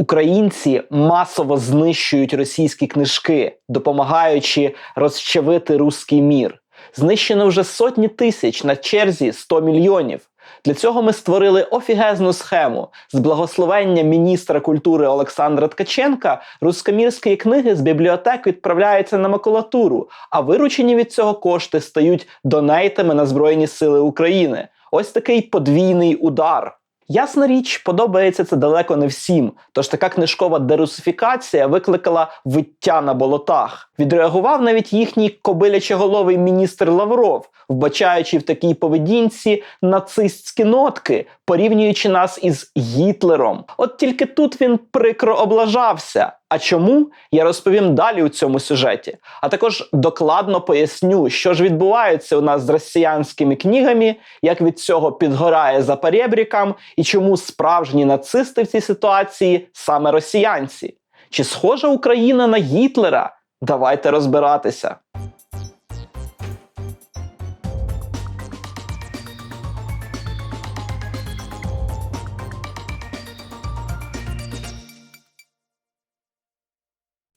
Українці масово знищують російські книжки, допомагаючи розчавити руський мір. Знищено вже сотні тисяч на черзі 100 мільйонів. Для цього ми створили офігезну схему. З благословення міністра культури Олександра Ткаченка рускомірські книги з бібліотек відправляються на макулатуру, а виручені від цього кошти стають донейтами на Збройні Сили України. Ось такий подвійний удар. Ясна річ, подобається це далеко не всім. Тож така книжкова дерусифікація викликала виття на болотах. Відреагував навіть їхній кобилячоголовий міністр Лавров, вбачаючи в такій поведінці нацистські нотки, порівнюючи нас із Гітлером. От тільки тут він прикро облажався. А чому я розповім далі у цьому сюжеті? А також докладно поясню, що ж відбувається у нас з росіянськими книгами, як від цього підгорає за перебрікам, і чому справжні нацисти в цій ситуації саме росіянці. Чи схожа Україна на Гітлера? Давайте розбиратися.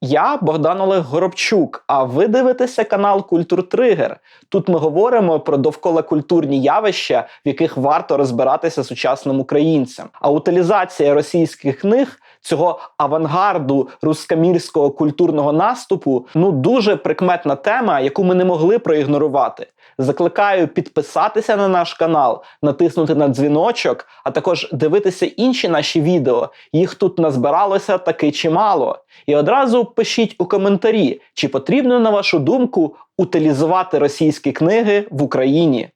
Я Богдан Олег Горобчук. А ви дивитеся канал Культур Тригер. Тут ми говоримо про довкола культурні явища, в яких варто розбиратися сучасним українцям. А утилізація російських книг цього авангарду рускамірського культурного наступу ну дуже прикметна тема, яку ми не могли проігнорувати. Закликаю підписатися на наш канал, натиснути на дзвіночок, а також дивитися інші наші відео. Їх тут назбиралося таки чимало. І одразу пишіть у коментарі, чи потрібно, на вашу думку, утилізувати російські книги в Україні.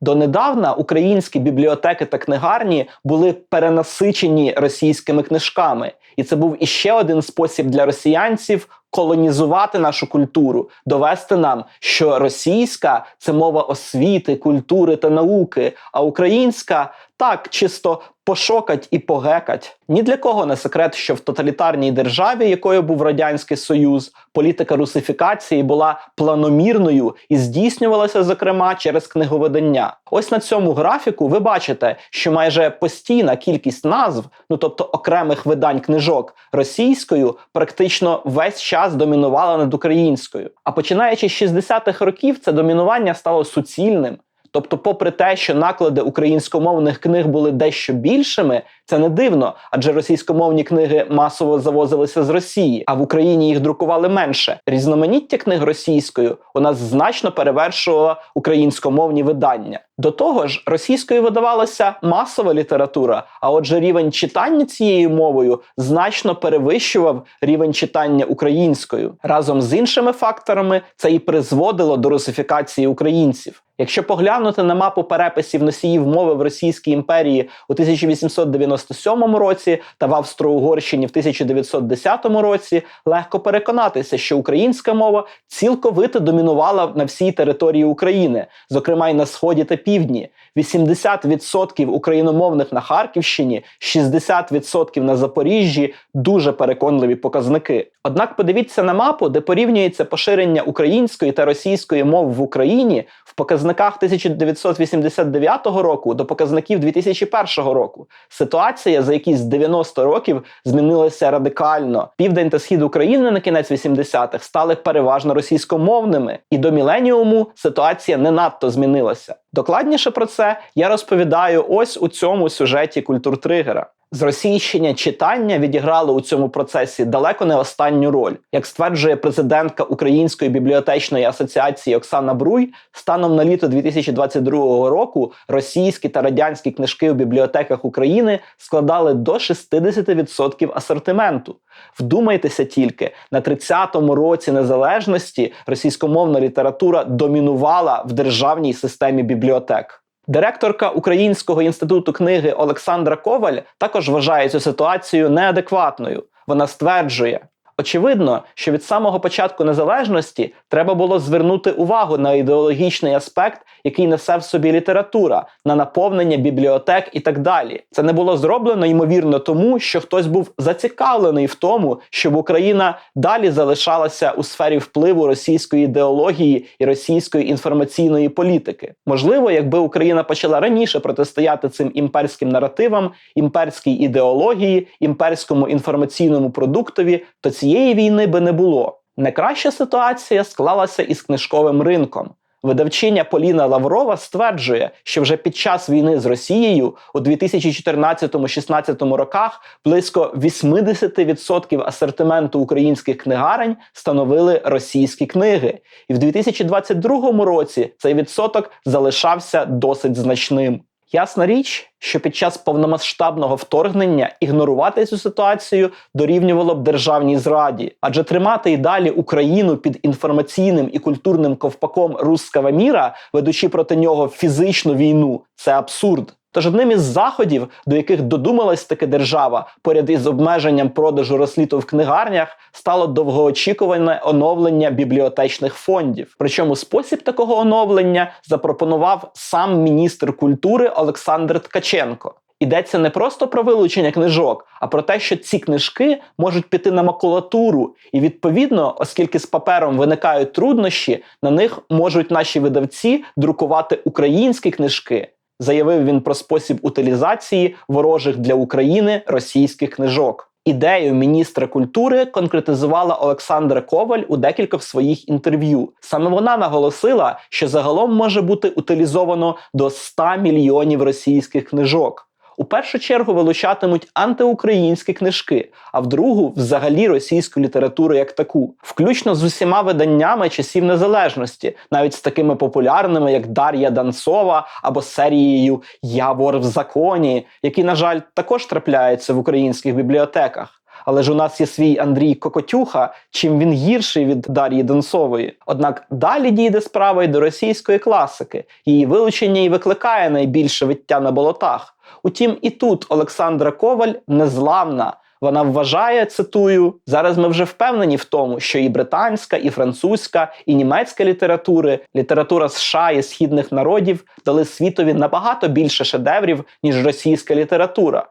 Донедавна українські бібліотеки та книгарні були перенасичені російськими книжками, і це був іще один спосіб для росіянців колонізувати нашу культуру, довести нам, що російська це мова освіти, культури та науки, а українська так чисто пошокать і погекать. Ні для кого не секрет, що в тоталітарній державі, якою був радянський союз, політика русифікації була планомірною і здійснювалася, зокрема, через книговидання. Ось на цьому графіку ви бачите, що майже постійна кількість назв, ну тобто окремих видань книжок російською, практично весь час домінувала над українською. А починаючи з 60-х років, це домінування стало суцільним. Тобто, попри те, що наклади українськомовних книг були дещо більшими, це не дивно, адже російськомовні книги масово завозилися з Росії, а в Україні їх друкували менше. Різноманіття книг російською у нас значно перевершувало українськомовні видання. До того ж, російською видавалася масова література, а отже, рівень читання цією мовою значно перевищував рівень читання українською. Разом з іншими факторами це і призводило до русифікації українців. Якщо поглянути на мапу переписів носіїв мови в Російській імперії у 1897 році та в Австро-Угорщині в 1910 році, легко переконатися, що українська мова цілковито домінувала на всій території України, зокрема й на сході та півдні. 80% україномовних на Харківщині, 60% на Запоріжжі дуже переконливі показники. Однак подивіться на мапу, де порівнюється поширення української та російської мов в Україні в показниках 1989 року до показників 2001 року. Ситуація за якісь 90 років змінилася радикально. Південь та схід України на кінець 80-х стали переважно російськомовними, і до міленіуму ситуація не надто змінилася. Докладніше про це я розповідаю ось у цьому сюжеті культуртригера. Зросійщення читання відіграло у цьому процесі далеко не останню роль. Як стверджує президентка Української бібліотечної асоціації Оксана Бруй, станом на літо 2022 року російські та радянські книжки у бібліотеках України складали до 60% асортименту. Вдумайтеся тільки, на 30-му році незалежності російськомовна література домінувала в державній системі бібліотек. Директорка Українського інституту книги Олександра Коваль також вважає цю ситуацію неадекватною. Вона стверджує: Очевидно, що від самого початку незалежності треба було звернути увагу на ідеологічний аспект, який несе в собі література, на наповнення бібліотек і так далі. Це не було зроблено ймовірно тому, що хтось був зацікавлений в тому, щоб Україна далі залишалася у сфері впливу російської ідеології і російської інформаційної політики. Можливо, якби Україна почала раніше протистояти цим імперським наративам, імперській ідеології, імперському інформаційному продуктові, то цієї війни би не було. Найкраща ситуація склалася із книжковим ринком. Видавчиня Поліна Лаврова стверджує, що вже під час війни з Росією у 2014-16 роках близько 80% асортименту українських книгарень становили російські книги, і в 2022 році цей відсоток залишався досить значним. Ясна річ, що під час повномасштабного вторгнення ігнорувати цю ситуацію дорівнювало б державній зраді, адже тримати і далі Україну під інформаційним і культурним ковпаком руского міра, ведучи проти нього фізичну війну, це абсурд. Тож одним із заходів, до яких додумалась таки держава, поряд із обмеженням продажу розсліту в книгарнях, стало довгоочікуване оновлення бібліотечних фондів. Причому спосіб такого оновлення запропонував сам міністр культури Олександр Ткаченко. Йдеться не просто про вилучення книжок, а про те, що ці книжки можуть піти на макулатуру, і відповідно, оскільки з папером виникають труднощі, на них можуть наші видавці друкувати українські книжки. Заявив він про спосіб утилізації ворожих для України російських книжок. Ідею міністра культури конкретизувала Олександра Коваль у декількох своїх інтерв'ю. Саме вона наголосила, що загалом може бути утилізовано до 100 мільйонів російських книжок. У першу чергу вилучатимуть антиукраїнські книжки, а в другу взагалі російську літературу як таку, включно з усіма виданнями часів незалежності, навіть з такими популярними, як Дар'я Данцова або серією Я вор в законі, які, на жаль, також трапляються в українських бібліотеках. Але ж у нас є свій Андрій Кокотюха, чим він гірший від Дар'ї Донцової. Однак далі дійде справа й до російської класики. Її вилучення і викликає найбільше виття на болотах. Утім, і тут Олександра Коваль незламна. Вона вважає, цитую, зараз ми вже впевнені в тому, що і британська, і французька, і німецька літератури, література США і східних народів дали світові набагато більше шедеврів, ніж російська література.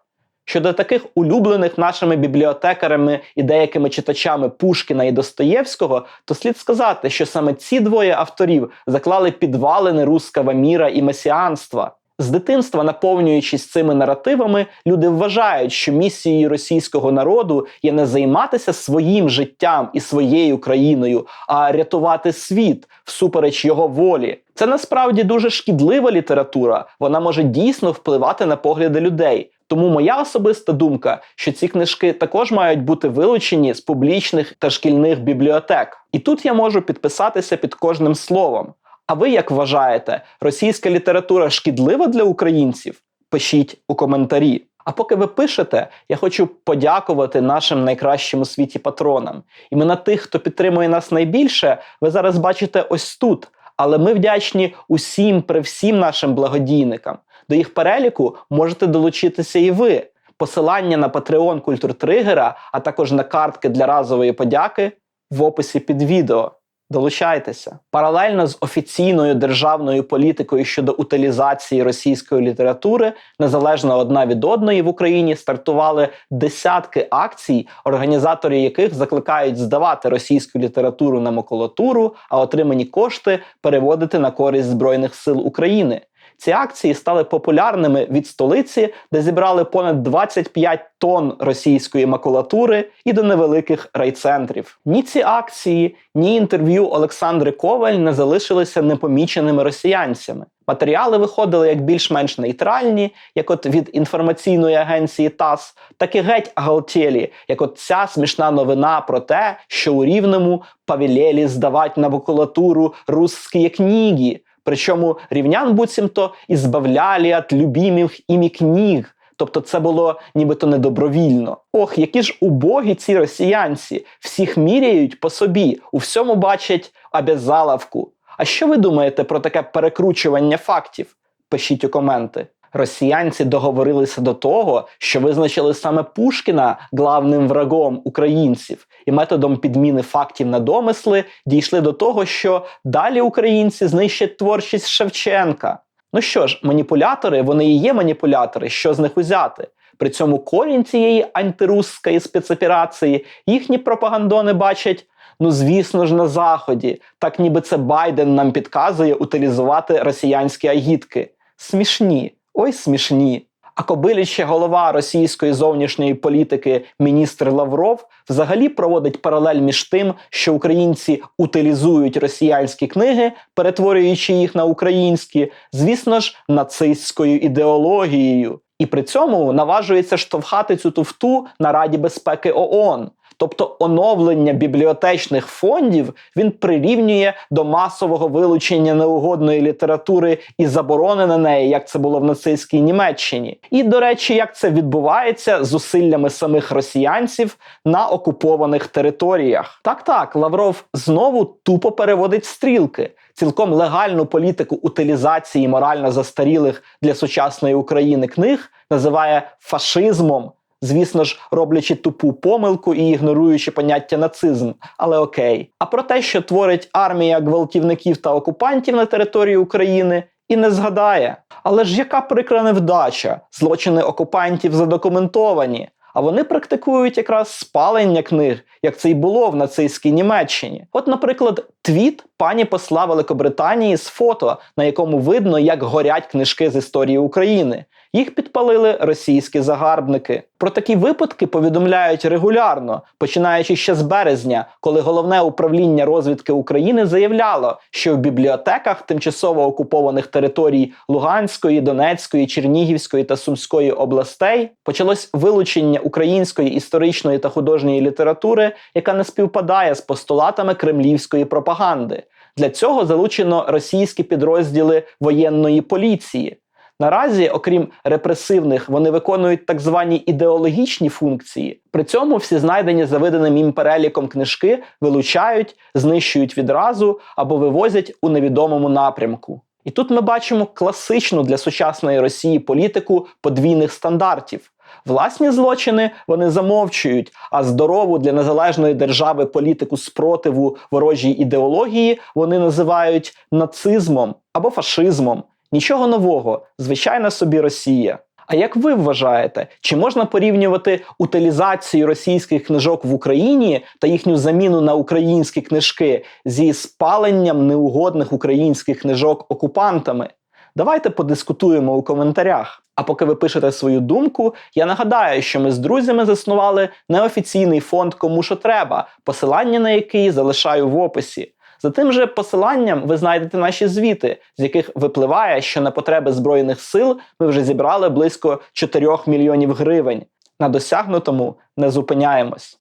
Щодо таких улюблених нашими бібліотекарами і деякими читачами Пушкіна і Достоєвського, то слід сказати, що саме ці двоє авторів заклали підвалини руского міра і месіанства. З дитинства, наповнюючись цими наративами, люди вважають, що місією російського народу є не займатися своїм життям і своєю країною, а рятувати світ всупереч його волі. Це насправді дуже шкідлива література. Вона може дійсно впливати на погляди людей. Тому моя особиста думка, що ці книжки також мають бути вилучені з публічних та шкільних бібліотек. І тут я можу підписатися під кожним словом. А ви як вважаєте, російська література шкідлива для українців? Пишіть у коментарі. А поки ви пишете, я хочу подякувати нашим найкращим у світі патронам. Іменно тих, хто підтримує нас найбільше, ви зараз бачите ось тут. Але ми вдячні усім при всім нашим благодійникам. До їх переліку можете долучитися і ви. Посилання на Patreon Культур Тригера, а також на картки для разової подяки в описі під відео. Долучайтеся паралельно з офіційною державною політикою щодо утилізації російської літератури, незалежно одна від одної в Україні стартували десятки акцій, організатори яких закликають здавати російську літературу на макулатуру, а отримані кошти переводити на користь збройних сил України. Ці акції стали популярними від столиці, де зібрали понад 25 тонн російської макулатури і до невеликих райцентрів. Ні ці акції, ні інтерв'ю Олександри Коваль не залишилися непоміченими росіянцями. Матеріали виходили як більш-менш нейтральні, як от від інформаційної агенції ТАСС, так і геть галтєлі, як от ця смішна новина про те, що у Рівному павілєлі здавать на макулатуру русські книги. Причому рівнян буцімто і збавляли любимих імі книг. Тобто це було нібито недобровільно. Ох, які ж убогі ці росіянці, всіх міряють по собі, у всьому бачать обязаловку. А що ви думаєте про таке перекручування фактів? Пишіть у коменти. Росіянці договорилися до того, що визначили саме Пушкіна главним врагом українців, і методом підміни фактів на домисли дійшли до того, що далі українці знищать творчість Шевченка. Ну що ж, маніпулятори, вони і є маніпулятори, що з них узяти? При цьому корінь цієї антирусської спецоперації їхні пропагандони бачать. Ну, звісно ж, на заході, так ніби це Байден нам підказує утилізувати росіянські агітки. Смішні, ой смішні. А кобиліча голова російської зовнішньої політики міністр Лавров взагалі проводить паралель між тим, що українці утилізують росіянські книги, перетворюючи їх на українські, звісно ж, нацистською ідеологією. І при цьому наважується штовхати цю туфту на Раді безпеки ООН. Тобто оновлення бібліотечних фондів він прирівнює до масового вилучення неугодної літератури і заборони на неї, як це було в нацистській Німеччині. І, до речі, як це відбувається зусиллями самих росіянців на окупованих територіях. Так, так, Лавров знову тупо переводить стрілки. Цілком легальну політику утилізації морально застарілих для сучасної України книг називає фашизмом звісно ж, роблячи тупу помилку і ігноруючи поняття нацизм, але окей. А про те, що творить армія гвалтівників та окупантів на території України, і не згадає. Але ж яка прикра невдача? Злочини окупантів задокументовані. А вони практикують якраз спалення книг, як це й було в нацистській Німеччині. От, наприклад, твіт пані посла Великобританії з фото, на якому видно, як горять книжки з історії України. Їх підпалили російські загарбники. Про такі випадки повідомляють регулярно, починаючи ще з березня, коли головне управління розвідки України заявляло, що в бібліотеках тимчасово окупованих територій Луганської, Донецької, Чернігівської та Сумської областей почалось вилучення української історичної та художньої літератури, яка не співпадає з постулатами кремлівської пропаганди. Для цього залучено російські підрозділи воєнної поліції. Наразі, окрім репресивних, вони виконують так звані ідеологічні функції. При цьому всі знайдені за виданим їм переліком книжки вилучають, знищують відразу або вивозять у невідомому напрямку. І тут ми бачимо класичну для сучасної Росії політику подвійних стандартів. Власні злочини вони замовчують, а здорову для незалежної держави політику спротиву ворожій ідеології вони називають нацизмом або фашизмом. Нічого нового, звичайна собі Росія. А як ви вважаєте, чи можна порівнювати утилізацію російських книжок в Україні та їхню заміну на українські книжки зі спаленням неугодних українських книжок окупантами? Давайте подискутуємо у коментарях. А поки ви пишете свою думку, я нагадаю, що ми з друзями заснували неофіційний фонд Кому що треба, посилання на який залишаю в описі. За тим же посиланням ви знайдете наші звіти, з яких випливає, що на потреби Збройних сил ми вже зібрали близько 4 мільйонів гривень. На досягнутому не зупиняємось.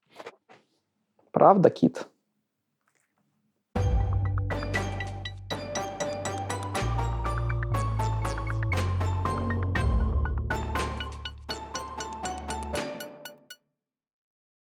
Правда, кіт?